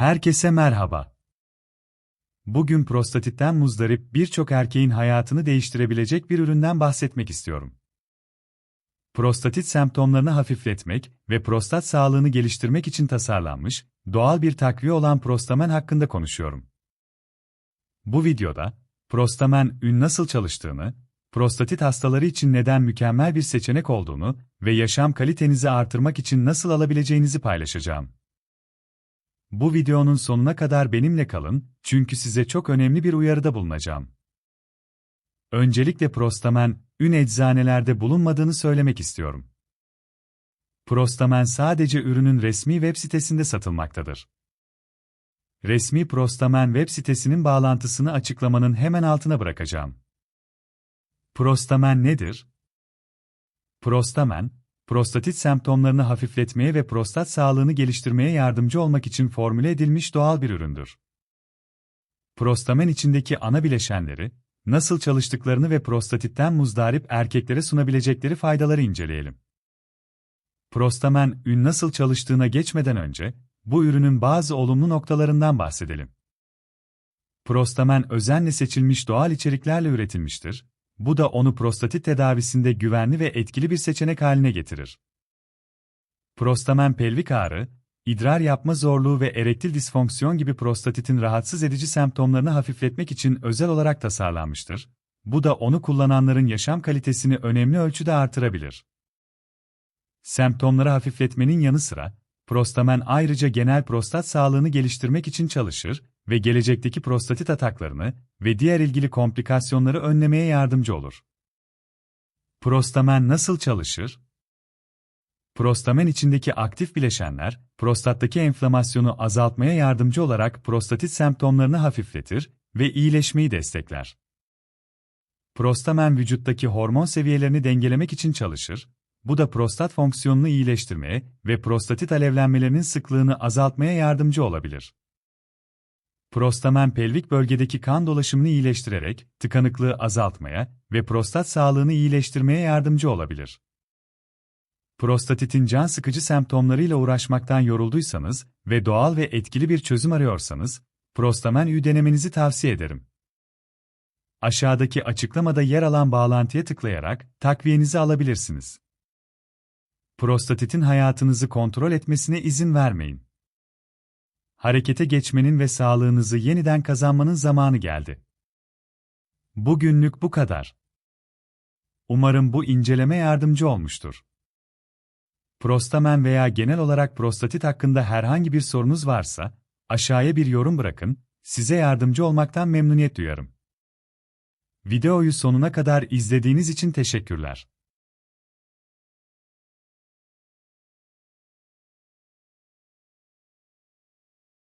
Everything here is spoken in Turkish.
Herkese merhaba. Bugün prostatitten muzdarip birçok erkeğin hayatını değiştirebilecek bir üründen bahsetmek istiyorum. Prostatit semptomlarını hafifletmek ve prostat sağlığını geliştirmek için tasarlanmış, doğal bir takviye olan Prostamen hakkında konuşuyorum. Bu videoda, Prostamen ün nasıl çalıştığını, prostatit hastaları için neden mükemmel bir seçenek olduğunu ve yaşam kalitenizi artırmak için nasıl alabileceğinizi paylaşacağım. Bu videonun sonuna kadar benimle kalın, çünkü size çok önemli bir uyarıda bulunacağım. Öncelikle Prostamen, ün eczanelerde bulunmadığını söylemek istiyorum. Prostamen sadece ürünün resmi web sitesinde satılmaktadır. Resmi Prostamen web sitesinin bağlantısını açıklamanın hemen altına bırakacağım. Prostamen nedir? Prostamen, prostatit semptomlarını hafifletmeye ve prostat sağlığını geliştirmeye yardımcı olmak için formüle edilmiş doğal bir üründür. Prostamen içindeki ana bileşenleri, nasıl çalıştıklarını ve prostatitten muzdarip erkeklere sunabilecekleri faydaları inceleyelim. Prostamen, ün nasıl çalıştığına geçmeden önce, bu ürünün bazı olumlu noktalarından bahsedelim. Prostamen özenle seçilmiş doğal içeriklerle üretilmiştir, bu da onu prostatit tedavisinde güvenli ve etkili bir seçenek haline getirir. Prostamen pelvik ağrı, idrar yapma zorluğu ve erektil disfonksiyon gibi prostatitin rahatsız edici semptomlarını hafifletmek için özel olarak tasarlanmıştır. Bu da onu kullananların yaşam kalitesini önemli ölçüde artırabilir. Semptomları hafifletmenin yanı sıra, Prostamen ayrıca genel prostat sağlığını geliştirmek için çalışır ve gelecekteki prostatit ataklarını ve diğer ilgili komplikasyonları önlemeye yardımcı olur. Prostamen nasıl çalışır? Prostamen içindeki aktif bileşenler, prostattaki enflamasyonu azaltmaya yardımcı olarak prostatit semptomlarını hafifletir ve iyileşmeyi destekler. Prostamen vücuttaki hormon seviyelerini dengelemek için çalışır, bu da prostat fonksiyonunu iyileştirmeye ve prostatit alevlenmelerinin sıklığını azaltmaya yardımcı olabilir. Prostamen pelvik bölgedeki kan dolaşımını iyileştirerek tıkanıklığı azaltmaya ve prostat sağlığını iyileştirmeye yardımcı olabilir. Prostatitin can sıkıcı semptomlarıyla uğraşmaktan yorulduysanız ve doğal ve etkili bir çözüm arıyorsanız, Prostamen Ü denemenizi tavsiye ederim. Aşağıdaki açıklamada yer alan bağlantıya tıklayarak takviyenizi alabilirsiniz. Prostatitin hayatınızı kontrol etmesine izin vermeyin. Harekete geçmenin ve sağlığınızı yeniden kazanmanın zamanı geldi. Bugünlük bu kadar. Umarım bu inceleme yardımcı olmuştur. Prostamen veya genel olarak prostatit hakkında herhangi bir sorunuz varsa, aşağıya bir yorum bırakın, size yardımcı olmaktan memnuniyet duyarım. Videoyu sonuna kadar izlediğiniz için teşekkürler.